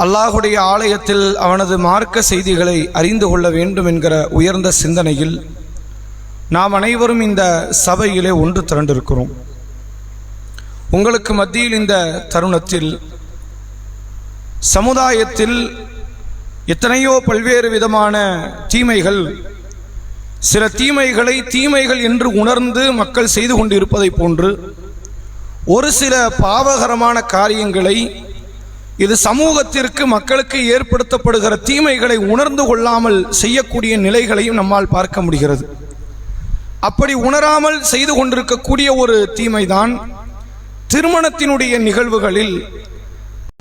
அல்லாஹுடைய ஆலயத்தில் அவனது மார்க்க செய்திகளை அறிந்து கொள்ள வேண்டும் என்கிற உயர்ந்த சிந்தனையில் நாம் அனைவரும் இந்த சபையிலே ஒன்று திரண்டிருக்கிறோம். உங்களுக்கு மத்தியில் இந்த தருணத்தில் சமுதாயத்தில் எத்தனையோ பல்வேறு விதமான தீமைகள் சில தீமைகளை தீமைகள் என்று உணர்ந்து மக்கள் செய்து கொண்டிருப்பதை போன்று ஒரு சில பாவகரமான காரியங்களை இது சமூகத்திற்கு மக்களுக்கு ஏற்படுத்தப்படுகிற தீமைகளை உணர்ந்து கொள்ளாமல் செய்யக்கூடிய நிலைகளையும் நம்மால் பார்க்க முடிகிறது. அப்படி உணராமல் செய்து கொண்டிருக்கக்கூடிய ஒரு தீமைதான் திருமணத்தினுடைய நிகழ்வுகளில்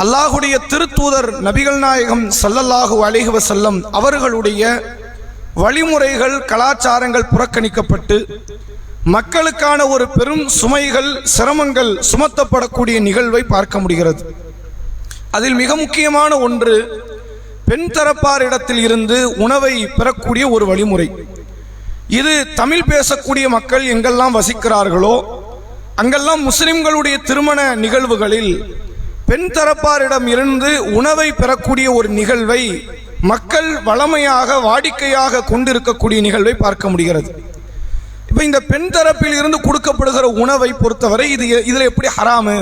அல்லாஹுடைய திருத்தூதர் நபிகள் நாயகம் சல்லல்லாஹு அலைஹி செல்லம் அவர்களுடைய வழிமுறைகள் கலாச்சாரங்கள் புறக்கணிக்கப்பட்டு மக்களுக்கான ஒரு பெரும் சுமைகள் சிரமங்கள் சுமத்தப்படக்கூடிய நிகழ்வை பார்க்க முடிகிறது. அதில் மிக முக்கியமான ஒன்று பெண் தரப்பாரிடத்தில் இருந்து உணவை பெறக்கூடிய ஒரு வழிமுறை. இது தமிழ் பேசக்கூடிய மக்கள் எங்கெல்லாம் வசிக்கிறார்களோ அங்கெல்லாம் முஸ்லிம்களுடைய திருமண நிகழ்வுகளில் பெண் தரப்பாரிடம் இருந்து உணவை பெறக்கூடிய ஒரு நிகழ்வை மக்கள் வளமையாக வாடிக்கையாக கொண்டிருக்கக்கூடிய நிகழ்வை பார்க்க முடிகிறது. இப்போ இந்த பெண் தரப்பில் இருந்து கொடுக்கப்படுகிற உணவை பொறுத்தவரை இது இதில் எப்படி ஹராமு?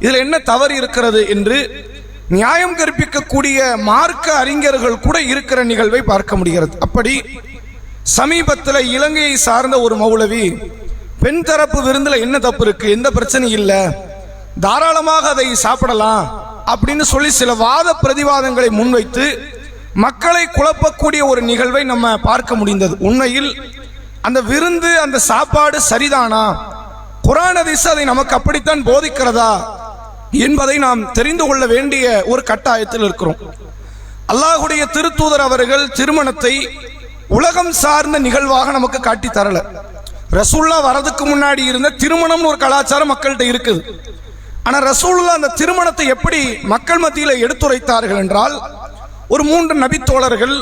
இதில் என்ன தவறு இருக்கிறது என்று நியாயம் கற்பிக்கக்கூடிய மார்க்க அறிஞர்கள் கூட இருக்கிற நிகழ்வை பார்க்க முடிகிறது. அப்படி சமீபத்தில் இலங்கையை சார்ந்த ஒரு மௌலவி பெண் தரப்பு விருந்தில் என்ன தப்பு இருக்கு? எந்த பிரச்சனையும் இல்லை. தாராளமாக அதை சாப்பிடலாம் அப்படின்னு சொல்லி சில வாத பிரதிவாதங்களை முன்வைத்து மக்களை குழப்பக்கூடிய ஒரு நிகழ்வை நம்ம பார்க்க முடிந்தது. உண்மையில் அந்த விருந்து அந்த சாப்பாடு சரிதானா? குரான் அதிசு அதை நமக்கு அப்படித்தான் போதிக்கிறதா? என்பதை நாம் தெரிந்து கொள்ள வேண்டிய ஒரு கட்டாயத்தில் இருக்கிறோம். அல்லாஹுடைய திருத்தூதர் அவர்கள் திருமணத்தை உலகம் சார்ந்த நிகழ்வாக நமக்கு காட்டி தரல. ரசூல்லா வரதுக்கு முன்னாடி இருந்த திருமணம்னு ஒரு கலாச்சாரம் மக்கள்கிட்ட இருக்குது. ஆனால் ரசூல்லா அந்த திருமணத்தை எப்படி மக்கள் மத்தியில் எடுத்துரைத்தார்கள் என்றால் ஒரு மூன்று நபித்தோழர்கள்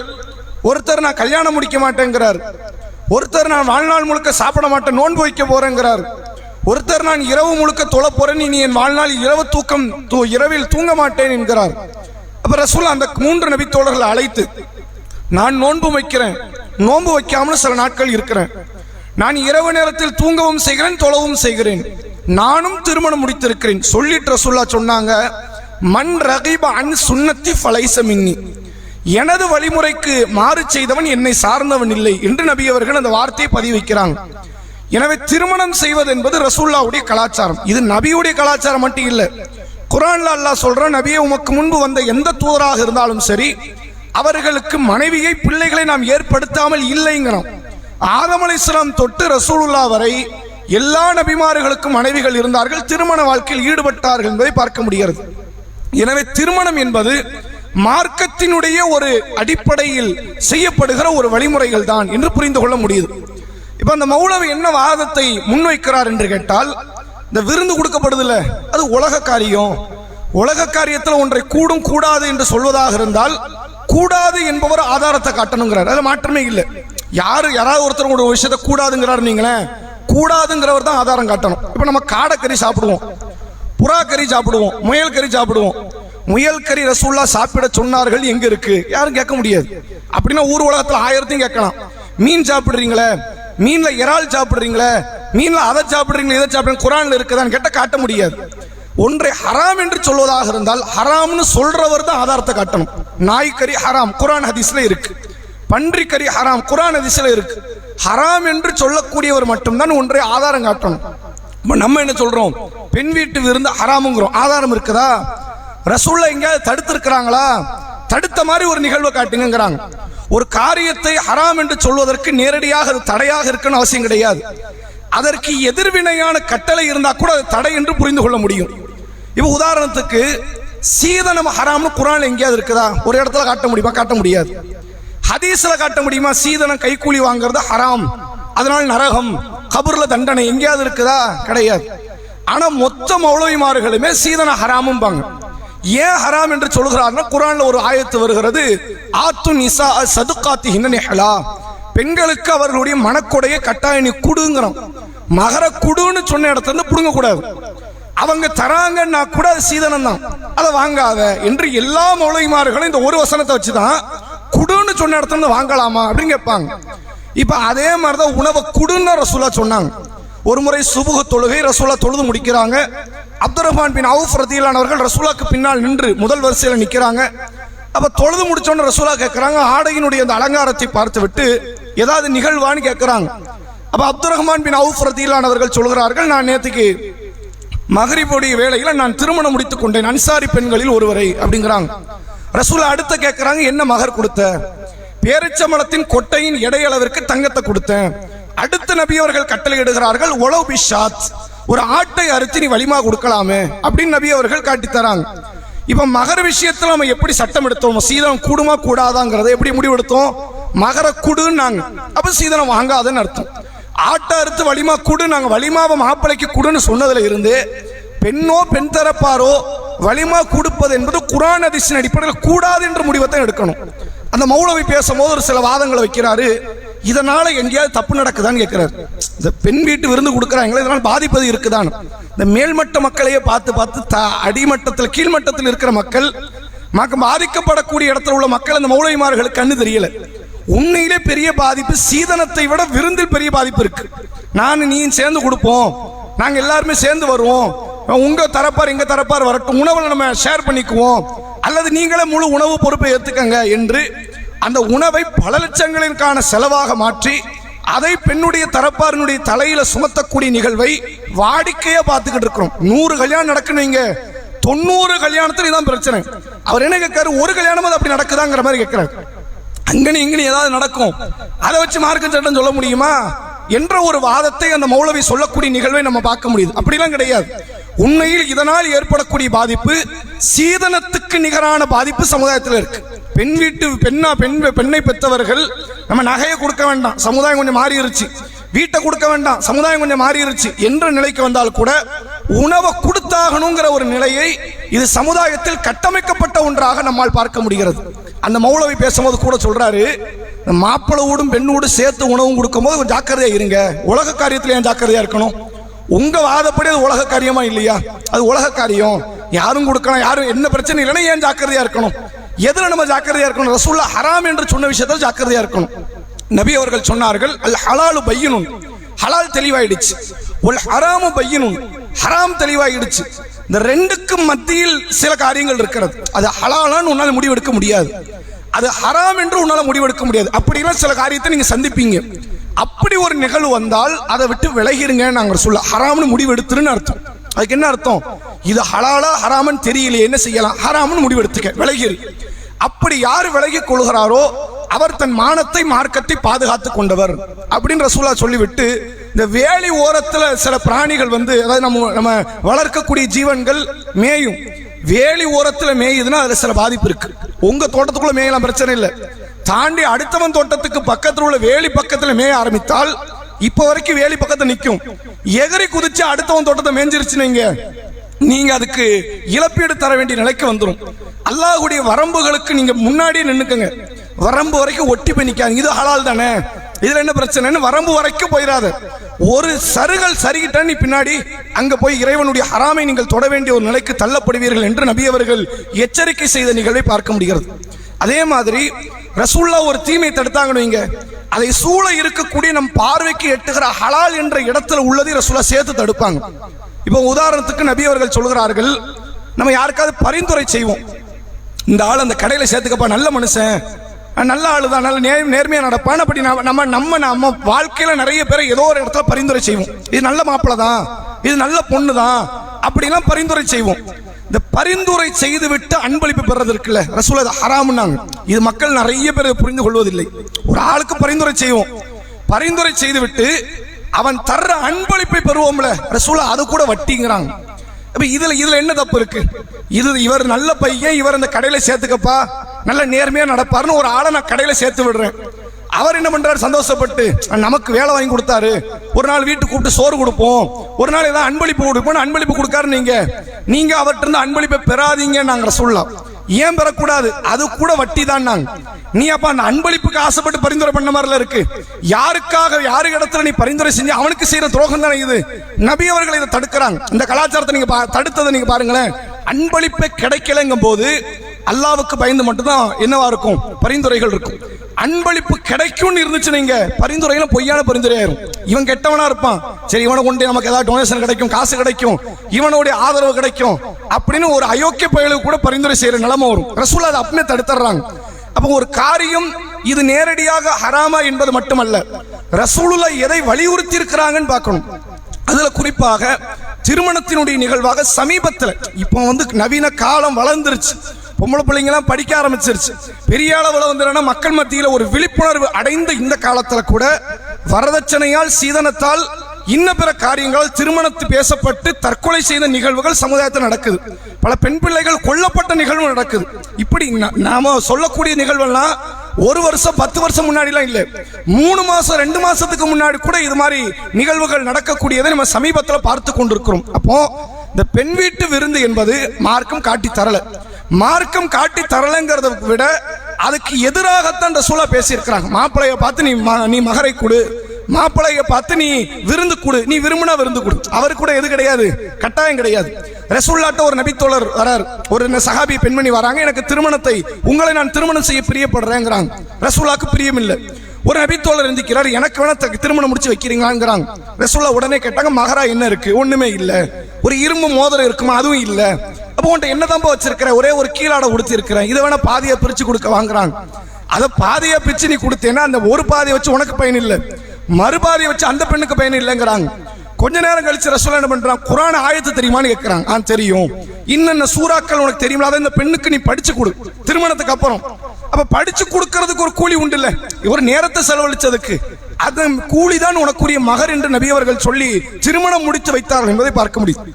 ஒருத்தர் நான் கல்யாணம் முடிக்க மாட்டேங்கிறார் ஒருத்தர் நான் வாழ்நாள் முழுக்க சாப்பிட மாட்டேன் நோன்பு வைக்க போறேங்கிறார் ஒருத்தர் நான் இரவு முழுக்க தொலை போறேன் இனி என் வாழ்நாள் இரவு தூக்கம் தூ- இரவில் தூங்க மாட்டேன் என்கிறார். அப்ப ரசூல் அந்த மூன்று நபித்தோழர்களை அழைத்து நான் நோன்பு வைக்கிறேன். நோன்பு வைக்காமல் சில நாட்கள் இருக்கிறேன். நான் இரவு நேரத்தில் தூங்கவும் செய்கிறேன் தொழவும் செய்கிறேன். நானும் திருமணம் முடித்திருக்கிறேன். சொல்லிட்டு ரசூல்லா சொன்னாங்க மண் ரகிப அன் சுன்னத்தி ஃபலைச மின்னி. எனது வழிமுறைக்கு மாறு செய்தவன் என்னை சார்ந்தவன் இல்லை என்று நபி அவர்கள் அந்த வார்த்தையை பதிவு வைக்கிறாங்க. எனவே திருமணம் செய்வது என்பது ரசூல்லாவுடைய கலாச்சாரம். இது நபியுடைய கலாச்சாரம் மட்டும் இல்லை. குரான்ல அல்லாஹ் சொல்ற நபியை உமக்கு முன்பு வந்த எந்த தூதராக இருந்தாலும் சரி அவர்களுக்கு மனைவியை பிள்ளைகளை நாம் ஏற்படுத்தாமல் இல்லைங்கிறோம். ஆதம் அலிஸ்லாம் தொட்டு ரசூலுல்லா வரை எல்லா நபிமார்களுக்கும் மனைவிகள் இருந்தார்கள் திருமண வாழ்க்கையில் ஈடுபட்டார்கள் என்பதை பார்க்க முடிகிறது. எனவே திருமணம் என்பது மார்க்கத்தினுடைய ஒரு அடிப்படையில் செய்யப்படுகிற ஒரு வழிமுறைகள் தான் என்று புரிந்து கொள்ள முடியுது. இப்ப அந்த மௌலவி என்ன வாதத்தை முன்வைக்கிறார் என்று கேட்டால் இந்த விருந்து கொடுக்கப்படுதுல்ல அது உலக காரியம். உலக காரியத்தில் ஒன்றை கூடும் கூடாது என்று சொல்வதாக இருந்தால் கூடாது என்பவர் ஆதாரத்தை காட்டணுங்கிறார். அது மாற்றமே இல்லை. யார் யாராவது ஒருத்தர் ஒரு விஷயத்தை கூடாதுங்கிறார் நீங்களேன் கூடாதுங்கிறவர் தான் ஆதாரம் காட்டணும். இப்போ நம்ம காடைக்கறி சாப்பிடுவோம். புறா கறி சாப்பிடுவோம். முயல் கறி சாப்பிடுவோம். முயல் கறி ரசூல்லா சாப்பிட சொன்னார்கள் எங்க இருக்கு? யாரும் கேட்க முடியாது. அப்படின்னா ஊர் உலகத்தில் ஆயிரத்தையும் கேட்கலாம். மீன் சாப்பிடுறீங்களே மீன்ல இறால் சாப்பிடுறீங்களே? மீன்ல அதை சாப்பிடுறீங்களா இதை சாப்பிடுறீங்க குரான்ல இருக்குதான்னு கேட்ட காட்ட முடியாது. ஒன்றை ஹராம் என்று சொல்வதாக இருந்தால் ஹராம்னு சொல்றவர் தான் ஆதாரத்தை காட்டணும். நாய்க்கறி ஹராம் குரான் ஹதீஸ்ல இருக்கு. பன்றிக்கறி ஹராம் குரான் ஹதீஸ்ல இருக்கு. ஹராம் என்று சொல்லக்கூடியவர் மட்டும்தான் ஒன்றை ஆதாரம் காட்டணும். இப்ப நம்ம என்ன சொல்றோம்? பெண் வீட்டு விருந்து ஹராமுங்கிறோம். ஆதாரம் இருக்குதா? ரசூல்ல எங்கேயாவது தடுத்திருக்கிறாங்களா? தடுத்த மாதிரி ஒரு நிகழ்வை காட்டுங்கிறாங்க ஒரு காரியத்தை ஹராம் என்று சொல்வதற்கு நேரடியாக அது தடையாக இருக்குன்னு அவசியம் கிடையாது. அதற்கு எதிர்வினையான கட்டளை இருந்தால் கூட அது தடை என்று புரிந்து கொள்ள முடியும். இப்போ உதாரணத்துக்கு சீதனம் ஹராம்னு குரான் எங்கேயாவது இருக்குதா? ஒரு இடத்துல காட்ட முடியுமா? காட்ட முடியாது. ஹதீஸ்ல காட்ட முடியுமா? சீதனம் கைக்கூலி வாங்குறது ஹராம். அதனால் நரகம் கபூரில் தண்டனை எங்கேயாவது இருக்குதா? கிடையாது. ஆனால் மொத்த மௌலவிமார்களுமே சீதன ஹராமும்பாங்க. ஏன் ஹராம் என்று சொல்கிறார்னா குரானில் ஒரு ஆயத்து வருகிறது ஆத்து நிசா சதுக்காத்தி ஹின்னஹலா பெண்களுக்கு அவர்களுடைய மனக்கொடையை கட்டாய நீ குடுங்கிறோம். மகர குடுன்னு சொன்ன இடத்துல இருந்து புடுங்க கூடாது அவங்க தராங்கன்னா கூட அது சீதனம் தான் அதை வாங்காத. என்று எல்லா மௌலிமார்களும் இந்த ஒரு வசனத்தை வச்சுதான் குடுன்னு சொன்ன இடத்துல இருந்து வாங்கலாமா அப்படின்னு கேட்பாங்க. இப்போ அதே மாதிரிதான் உணவை குடுன்னு ரசூலா சொன்னாங்க. ஒரு முறை சுபுக தொழுகை ரசூலா தொழுது முடிக்கிறாங்க. அப்துல் ரஹ்மான் பின் அவுஃப் ரதியிலான் ரசூலாக்கு பின்னால் நின்று முதல் வரிசையில் நிற்கிறாங்க அப்ப தொழுது முடிச்சோன்னு ரசூலா கேட்குறாங்க ஆடையினுடைய அந்த அலங்காரத்தை பார்த்து விட்டு ஏதாவது நிகழ்வான்னு கேட்குறாங்க அப்ப அப்துல் ரஹ்மான் பின் அவுஃப் ரதியிலான் அவர்கள் சொல்கிறார்கள் நான் நேற்றுக்கு மகரிபுடைய வேலையில் நான் திருமணம் முடித்துக் கொண்டேன் அன்சாரி பெண்களில் ஒருவரை அப்படிங்கிறாங்க. ரசூலா அடுத்த கேட்குறாங்க என்ன மகர் கொடுத்த? பேரிச்சம்பளத்தின் கொட்டையின் எடையளவிற்கு தங்கத்தை கொடுத்தேன். அடுத்த நபி அவர்கள் கட்டளை இடுகிறார்கள் பிஷாத் ஒரு ஆட்டை அறுத்து நீ வலிமா கொடுக்கலாமே அப்படின்னு நபி அவர்கள் காட்டி தராங்க. இப்போ மகர விஷயத்தில் நம்ம எப்படி சட்டம் எடுத்தோம்? சீதனம் கூடுமா கூடாதாங்கிறத எப்படி முடிவெடுத்தோம்? மகர குடுன்னாங்க அப்போ சீதனம் வாங்காதுன்னு அர்த்தம். ஆட்டை அறுத்து வலிமா குடு நாங்கள் வலிமாவை மாப்பிளைக்கு குடுன்னு சொன்னதில் இருந்து பெண்ணோ பெண் தரப்பாரோ வலிமா கொடுப்பது என்பது குரான் அதிசயின் அடிப்படையில் கூடாது என்ற முடிவை தான் எடுக்கணும். அந்த மௌலவி பேசும்போது ஒரு சில வாதங்களை வைக்கிறாரு. இதனால எங்கேயாவது தப்பு நடக்குதான்னு கேட்கிறார் இந்த பெண் வீட்டு விருந்து கொடுக்குறாங்களே இதனால் பாதிப்பது இருக்குதான். இந்த மேல்மட்ட மக்களையே பார்த்து பார்த்து த அடிமட்டத்தில் கீழ்மட்டத்தில் இருக்கிற மக்கள் மக்கள் பாதிக்கப்படக்கூடிய இடத்துல உள்ள மக்கள் அந்த மௌலவிமார்களுக்கு கண்ணு தெரியல. உண்மையிலே பெரிய பாதிப்பு சீதனத்தை விட விருந்தில் பெரிய பாதிப்பு இருக்கு. நான் நீ சேர்ந்து கொடுப்போம். நாங்கள் எல்லாருமே சேர்ந்து வருவோம். உங்க தரப்பார் எங்க தரப்பார் வரட்டும். உணவை நம்ம ஷேர் பண்ணிக்குவோம். அல்லது நீங்களே முழு உணவு பொறுப்பை ஏற்றுக்கங்க என்று அந்த உணவை பல லட்சங்களுக்கான செலவாக மாற்றி அதை பெண்ணுடைய தரப்பாரினுடைய தலையில சுமத்தக்கூடிய நிகழ்வை வாடிக்கையா பார்த்துக்கிட்டு இருக்கிறோம். நூறு கல்யாணம் நடக்குன்னு தொண்ணூறு கல்யாணத்துல இதான் பிரச்சனை. அவர் என்ன கேட்காரு ஒரு கல்யாணம் அது அப்படி நடக்குதாங்கிற மாதிரி கேட்கிறாரு. அங்கனி இங்கனி ஏதாவது நடக்கும். அதை வச்சு மார்க்க சட்டம் சொல்ல முடியுமா? என்ற ஒரு வாதத்தை அந்த மௌலவி சொல்லக்கூடிய நிகழ்வை நம்ம பார்க்க முடியுது. அப்படிலாம் கிடையாது. உண்மையில் இதனால் ஏற்படக்கூடிய பாதிப்பு சீதனத்துக்கு நிகரான பாதிப்பு சமுதாயத்தில் இருக்கு. பெண் வீட்டு பெண்ணா பெண் பெண்ணை பெற்றவர்கள் நம்ம நகையை கொடுக்க வேண்டாம். சமுதாயம் கொஞ்சம் மாறிடுச்சு வீட்டை கொடுக்க வேண்டாம். சமுதாயம் கொஞ்சம் மாறிடுச்சு என்ற நிலைக்கு வந்தால் கூட உணவை கொடுத்தாகணுங்கிற ஒரு நிலையை இது சமுதாயத்தில் கட்டமைக்கப்பட்ட ஒன்றாக நம்மால் பார்க்க முடிகிறது. அந்த மௌலவி பேசும்போது கூட சொல்றாரு மாப்பிளவோடும் பெண்ணோடும் சேர்த்து உணவும் கொடுக்கும்போது கொஞ்சம் ஜாக்கிரதையா இருங்க. உலக காரியத்தில் ஏன் ஜாக்கிரதையா இருக்கணும்? உங்க வாதப்படி அது உலக காரியமா இல்லையா? அது உலக காரியம். யாரும் கொடுக்கலாம் யாரும் என்ன பிரச்சனை இல்லைன்னா ஏன் ஜாக்கிரதையா இருக்கணும்? எதுல நம்ம ஜாக்கிரதையா இருக்கணும்? ரசூல்லா ஹராம் என்று சொன்ன விஷயத்துல ஜாக்கிரதையா இருக்கணும். நபி அவர்கள் சொன்னார்கள் அல் ஹலாலு பையனும் ஹலால் தெளிவாயிடுச்சு. ஒல் ஹராமு பையனும் ஹராம் தெளிவாயிடுச்சு. இந்த ரெண்டுக்கும் மத்தியில் சில காரியங்கள் இருக்கிறது. அது ஹலாலான்னு உன்னால் முடிவெடுக்க முடியாது. அது ஹராம் என்று உன்னால் முடிவெடுக்க முடியாது. அப்படிலாம் சில காரியத்தை நீங்கள் சந்திப்பீங்க. அப்படி ஒரு நிகழ்வு வந்தால் அதை விட்டு விலகிருங்க நாங்கள் சொல்ல ஹராம்னு முடிவெடுத்துருன்னு அர்த்தம். அதுக்கு என்ன அர்த்தம்? இது ஹலாலா ஹராமன் தெரியலையே என்ன செய்யலாம்? ஹராமன் முடிவெடுத்துக்க விலகிரு. அப்படி யார் விலகி கொள்கிறாரோ அவர் தன் மானத்தை மார்க்கத்தை பாதுகாத்து கொண்டவர். அப்படின்னு ரசூலா சொல்லிவிட்டு இந்த வேலி ஓரத்துல சில பிராணிகள் வந்து அதாவது நம்ம நம்ம வளர்க்கக்கூடிய ஜீவன்கள் மேயும். வேலி ஓரத்துல மேயுதுன்னா அதுல சில பாதிப்பு இருக்கு. உங்க தோட்டத்துக்குள்ள மேயலாம் பிரச்சனை இல்லை. தாண்டி அடுத்தவன் தோட்டத்துக்கு பக்கத்தில் உள்ள வேலி பக்கத்துல மேய ஆரம்பித்தால் இப்ப வரைக்கும் வேலி பக்கத்துல நிற்கும் எகரி குதிச்சு அடுத்தவன் தோட்டத்தை மேஞ்சிருச்சு வைங்க, நீங்க அதுக்கு இழப்பீடு தர வேண்டிய நிலைக்கு வந்துடும் அல்லாஹுடைய வரம்புகளுக்கு நீங்க முன்னாடியே நின்னுக்குங்க. வரம்பு வரைக்கும் ஒட்டி போய் நிக்காங்க இது ஹலால் தானே? இதுல என்ன பிரச்சனைன்னு வரம்பு வரைக்கும் போயிடாது ஒரு சருகள் சரிகிட்ட நீ பின்னாடி அங்க போய் இறைவனுடைய ஹராமை நீங்கள் தொட வேண்டிய ஒரு நிலைக்கு தள்ளப்படுவீர்கள் என்று நபி அவர்கள் எச்சரிக்கை செய்த நிகழ்வை பார்க்க முடிகிறது. அதே மாதிரி ரசூல்லா ஒரு தீமை தடுத்தாங்கன்னு வைங்க. அதை சூழ இருக்கக்கூடிய நம் பார்வைக்கு எட்டுகிற ஹலால் என்ற இடத்துல உள்ளதை ரசூலா சேர்த்து தடுப்பாங்க. இப்போ உதாரணத்துக்கு நபி அவர்கள் சொல்கிறார்கள் நம்ம யாருக்காவது பரிந்துரை செய்வோம். இந்த ஆள் அந்த கடையில் சேர்த்துக்கப்பா நல்ல மனுஷன். நல்ல ஆளு தான் நல்ல நேர் நேர்மையாக நடப்பான். அப்படி நம்ம நம்ம நம்ம நம்ம வாழ்க்கையில் நிறைய பேரை ஏதோ ஒரு இடத்துல பரிந்துரை செய்வோம். இது நல்ல மாப்பிள்ளை தான் இது நல்ல பொண்ணு தான் அப்படிலாம் பரிந்துரை செய்வோம். இந்த பரிந்துரை செய்து விட்டு அன்பளிப்பு பெறது இருக்குல்ல ரசூல் அது ஹராம்னாங்க. இது மக்கள் நிறைய பேர் புரிந்து கொள்வதில்லை. ஒரு ஆளுக்கு பரிந்துரை செய்வோம். பரிந்துரை செய்துவிட்டு அவன் தர்ற அன்பளிப்பை பெறுவோம்ல ரசூலா அது கூட வட்டிங்கிறாங்க. அப்ப இதுல இதுல என்ன தப்பு இருக்கு? இது இவர் நல்ல பையன் இவர் இந்த கடையில சேர்த்துக்கப்பா நல்ல நேர்மையா நடப்பாருன்னு ஒரு ஆளை நான் கடையில சேர்த்து விடுறேன். அவர் என்ன பண்றாரு? சந்தோஷப்பட்டு நமக்கு வேலை வாங்கி கொடுத்தாரு. ஒரு நாள் வீட்டுக்கு கூப்பிட்டு சோறு கொடுப்போம். ஒரு நாள் ஏதாவது அன்பளிப்பு கொடுப்போம் அன்பளிப்பு கொடுக்காரு நீங்க. நீங்க அவர்கிட்ட இருந்து அன்பளிப்பை பெறாதீங்க நாங்க சொல்லலாம் ஏன் பெறக்கூடாது? அது கூட வட்டி தான் நாங்க. நீ அப்ப அந்த அன்பளிப்புக்கு ஆசைப்பட்டு பரிந்துரை பண்ண மாதிரில இருக்கு. யாருக்காக யாரு இடத்துல நீ பரிந்துரை செஞ்சு அவனுக்கு செய்யற துரோகம் தானே இது? நபி அவர்கள் இதை தடுக்கிறாங்க. இந்த கலாச்சாரத்தை நீங்க பா- தடுத்ததை நீங்க பாருங்களேன். அன்பளிப்பை கிடைக்கலங்கும் போது அல்லாவுக்கு பயந்து மட்டும்தான் என்னவா இருக்கும்? பரிந்துரைகள் இருக்கும். அன்பளிப்பு கிடைக்கும்னு இருந்துச்சு நீங்க. பரிந்துரையில பொய்யான பரிந்துரையாயிரும் இவன் கெட்டவனா இருப்பான். சரி இவனை கொண்டு நமக்கு ஏதாவது டொனேஷன் கிடைக்கும் காசு கிடைக்கும் இவனுடைய ஆதரவு கிடைக்கும் அப்படின்னு ஒரு அயோக்கிய பயலுக்கு கூட பரிந்துரை செய்யற நிலைமை வரும். ரசூல் அதை அப்பவே தடுத்துறாங்க. அப்போ ஒரு காரியம் இது நேரடியாக ஹராமா என்பது மட்டுமல்ல ரசூலுல்லா எதை வலியுறுத்தி இருக்கிறாங்கன்னு பார்க்கணும். அதுல குறிப்பாக திருமணத்தினுடைய நிகழ்வாக சமீபத்தில் இப்போ வந்து நவீன காலம் வளர்ந்துருச்சு. பொம்பளை பிள்ளைங்களாம் படிக்க ஆரம்பிச்சிருச்சு. பெரிய அளவில் வந்து மக்கள் மத்தியில் ஒரு விழிப்புணர்வு அடைந்த இந்த காலத்தில் கூட வரதட்சணையால் சீதனத்தால் இன்ன பிற காரியங்களால் திருமணத்து பேசப்பட்டு தற்கொலை செய்த நிகழ்வுகள் சமுதாயத்தில் நடக்குது. பல பெண் பிள்ளைகள் கொல்லப்பட்ட நிகழ்வு நடக்குது. இப்படி நாம சொல்லக்கூடிய நிகழ்வெல்லாம் ஒரு வருஷம் பத்து வருஷம் முன்னாடிலாம் இல்லை. மூணு மாசம் ரெண்டு மாசத்துக்கு முன்னாடி கூட இது மாதிரி நிகழ்வுகள் நடக்கக்கூடியதை நம்ம சமீபத்தில் பார்த்து கொண்டிருக்கிறோம். அப்போ இந்த பெண் வீட்டு விருந்து என்பது மார்க்கம் காட்டி தரல. மார்க்கம் காட்டி தரலங்கிறத விட அதுக்கு எதிராகத்தான் ரசூலா பேசியிருக்கிறாங்க. மாப்பிள்ளைய பார்த்து நீ ம- நீ மகரை கொடு. மாப்பிள்ளைய பார்த்து நீ விருந்து கொடு. நீ விரும்பினா விருந்து கொடு. அவரு கூட எது கிடையாது. கட்டாயம் கிடையாது. ரசூல்லாட்ட ஒரு நபித்தோழர் வரார். ஒரு சகாபி சஹாபி பெண்மணி வராங்க. எனக்கு திருமணத்தை உங்களை நான் திருமணம் செய்ய பிரியப்படுறேங்கிறாங்க. ரசூல்லாக்கு பிரியம் இல்லை ஒரு நபித்தோழர் எந்திக்கிறார். எனக்கு வேணா திருமணம் முடிச்சு வைக்கிறீங்களாங்கிறாங்க. ரசூல்லா உடனே கேட்டாங்க மகரா என்ன இருக்கு? ஒண்ணுமே இல்லை. ஒரு இரும்பு மோதிரம் இருக்குமா? அதுவும் இல்லை. அப்போ உன்ட்ட என்னதான் வச்சிருக்கிற? ஒரே ஒரு கீழாட உடுத்தி இருக்கிறேன் இதை வேணா பாதியை பிரிச்சு கொடுக்க வாங்குறாங்க. அதை பாதியை பிரிச்சு நீ கொடுத்தேன்னா அந்த ஒரு பாதியை வச்சு உனக்கு பயன் இல்லை. மறுபாதியை வச்சு அந்த பெண்ணுக்கு பயன் இல்லைங்கிறாங்க. கொஞ்ச நேரம் கழிச்சு ரசூலா என்ன பண்றான்? குரான் ஆயத்து தெரியுமான்னு கேட்கறாங்க ஆ தெரியும். இன்னென்ன சூறாக்கள் உனக்கு தெரியுமா அதை இந்த பெண்ணுக்கு நீ படிச்சு கொடு. திருமணத்துக்கு அப்புறம். அப்ப படிச்சு கொடுக்கறதுக்கு ஒரு கூலி உண்டு இல்ல. இவர் நேரத்தை செலவழிச்சதுக்கு. அதன் கூலிதான் உனக்குரிய மகர் என்று நபி அவர்கள் சொல்லி திருமணம் முடித்து வைத்தார்கள் என்பதை பார்க்க முடியும்.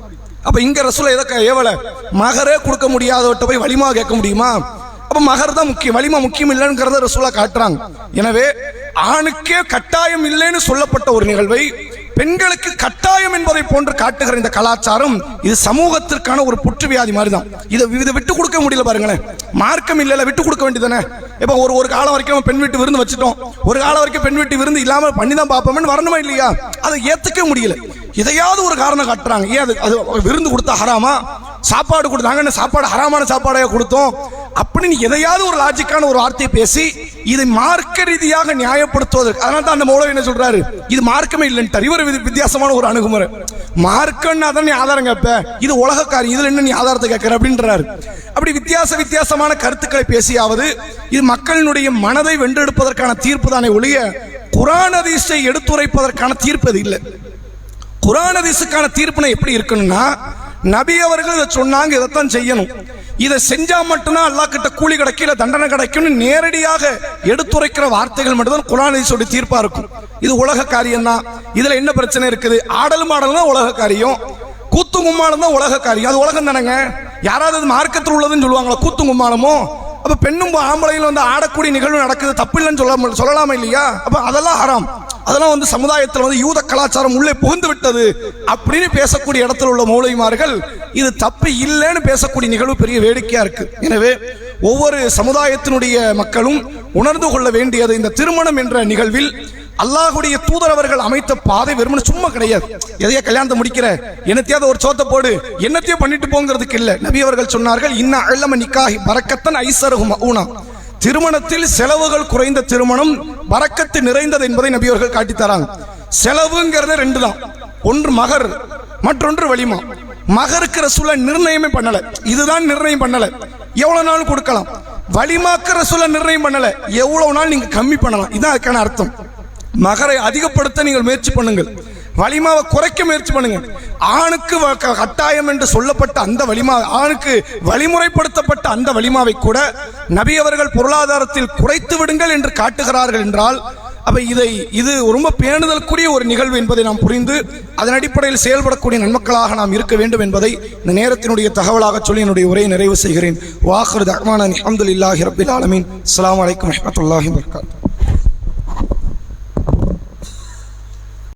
அப்ப இங்க ரசூலா எதை ஏவல? மகரே கொடுக்க முடியாதவட்ட போய் வலிமா கேட்க முடியுமா? அப்ப மகர் தான் முக்கியம். வலிமா முக்கியம் இல்லைங்கிறத ரசூலா காட்டுறாங்க. எனவே ஆணுக்கே கட்டாயம் இல்லைன்னு சொல்லப்பட்ட ஒரு நிகழ்வை பெண்களுக்கு கட்டாயம் என்பதை போன்று காட்டுகிற இந்த கலாச்சாரம் இது சமூகத்திற்கான ஒரு புற்று வியாதி மாதிரி தான் இதை இதை விட்டு கொடுக்க முடியல பாருங்களேன். மார்க்கம் இல்லைல்ல விட்டு கொடுக்க வேண்டியதானே இப்போ ஒரு ஒரு காலம் வரைக்கும் பெண் வீட்டு விருந்து வச்சுட்டோம். ஒரு காலம் வரைக்கும் பெண் வீட்டு விருந்து இல்லாமல் பண்ணி தான் பார்ப்போம்னு வரணுமா இல்லையா? அதை ஏற்றுக்க முடியல. இதையாவது ஒரு காரணம் காட்டுறாங்க. ஏன் அது அது விருந்து கொடுத்தா ஹராமா? சாப்பாடு கொடுத்தாங்க என்ன சாப்பாடு ஹராமான சாப்பாடாக கொடுத்தோம். அப்படின்னு எதையாவது ஒரு லாஜிக்கான ஒரு வார்த்தையை பேசி இதை மார்க்க ரீதியாக நியாயப்படுத்துவதற்கு அதனால தான் அந்த மூலம் என்ன சொல்றாரு? இது மார்க்கமே இல்லைன்ட்டார். இவர் விதி- வித்தியாசமான ஒரு அணுகுமுறை. மார்க்கம்னா தான் நீ ஆதாரம் கேட்ப. இது உலகக்காரி இதுல என்ன நீ ஆதாரத்தை கேட்கற அப்படின்றாரு. அப்படி வித்தியாச வித்தியாசமான கருத்துக்களை பேசியாவது இது மக்களினுடைய மனதை வென்றெடுப்பதற்கான தீர்ப்பு தானே ஒழிய குரான் அதிசை எடுத்துரைப்பதற்கான தீர்ப்பு அது இல்லை. குரான் அதிசுக்கான தீர்ப்புனா எப்படி இருக்கணும்னா நபி அவர்கள் இதை சொன்னாங்க இதைத்தான் செய்யணும். இதை செஞ்சா மட்டும்தான் அல்லாஹ் கிட்ட கூலி கிடைக்கும் தண்டனை கிடைக்கும்னு நேரடியாக எடுத்துரைக்கிற வார்த்தைகள் மட்டும்தான் குரான் சொல்லி தீர்ப்பா இருக்கும். இது உலக காரியம் தான் இதுல என்ன பிரச்சனை இருக்குது? ஆடல் மாடல் தான் உலக காரியம். கூத்து கும்மாளம் தான் உலக காரியம். அது உலகம் தானேங்க? யாராவது மார்க்கத்தில் உள்ளதுன்னு சொல்லுவாங்களா கூத்து கும்மாளமோ அப்ப பெண்ணும் ஆம்பளையில் வந்து ஆடக்கூடிய நிகழ்வு நடக்குது தப்பு இல்லைன்னு சொல்ல சொல்லலாமா இல்லையா? அப்ப அதெல்லாம் ஹராம். அதெல்லாம் வந்து சமுதாயத்தில் வந்து யூத கலாச்சாரம் உள்ளே புகுந்து விட்டது அப்படின்னு பேசக்கூடிய இடத்துல உள்ள மௌலிமார்கள் இது தப்பு இல்லைன்னு பேசக்கூடிய நிகழ்வு பெரிய வேடிக்கையா இருக்கு. எனவே ஒவ்வொரு சமுதாயத்தினுடைய மக்களும் உணர்ந்து கொள்ள வேண்டியது இந்த திருமணம் என்ற நிகழ்வில் அல்லாஹுடைய தூதரவர்கள் அமைத்த பாதை வெறுமனு சும்மா கிடையாது. எதையா கல்யாணத்தை முடிக்கிற? என்னத்தையாவது ஒரு சோத்தை போடு. என்னத்தையோ பண்ணிட்டு போங்கிறதுக்கு இல்லை. நபி அவர்கள் சொன்னார்கள் இன்ன அழம நிக்காஹி பறக்கத்தன் ஐசருகும் ஊனா திருமணத்தில் செலவுகள் குறைந்த திருமணம் வரக்கத்து நிறைந்தது என்பதை நபி அவர்கள் காட்டித் தராங்க செலவுங்கிறது ரெண்டு தான் ஒன்று மகர் மற்றொன்று வலிமா. மகருக்கு ரசூல நிர்ணயமே பண்ணல. இதுதான் நிர்ணயம் பண்ணல. எவ்வளவு நாள் கொடுக்கலாம்? வலிமாக்கு ரசூல நிர்ணயம் பண்ணல. எவ்வளவு நாள் நீங்க கம்மி பண்ணலாம்? இதான் அதுக்கான அர்த்தம். மகரை அதிகப்படுத்த நீங்கள் முயற்சி பண்ணுங்கள். வலிமாவை குறைக்க முயற்சி பண்ணுங்க. ஆணுக்கு வ- க- கட்டாயம் என்று சொல்லப்பட்ட அந்த வலிமா ஆணுக்கு வழிமுறைப்படுத்தப்பட்ட அந்த வலிமாவை கூட நபி அவர்கள் பொருளாதாரத்தில் குறைத்து விடுங்கள் என்று காட்டுகிறார்கள் என்றால் அப்ப இதை இது ரொம்ப பேணுதலுக்குரிய ஒரு நிகழ்வு என்பதை நாம் புரிந்து அதன் அடிப்படையில் செயல்படக்கூடிய நன்மக்களாக நாம் இருக்க வேண்டும் என்பதை இந்த நேரத்தினுடைய தகவலாக சொல்லி என்னுடைய உரையை நிறைவு செய்கிறேன். வாஹர் தஹ்மான் அஹமதுல்லாஹி ரபில் ஆலமீன். அஸ்லாம் அலைக்கும் வரமத்துல்லாஹி வர்காத்து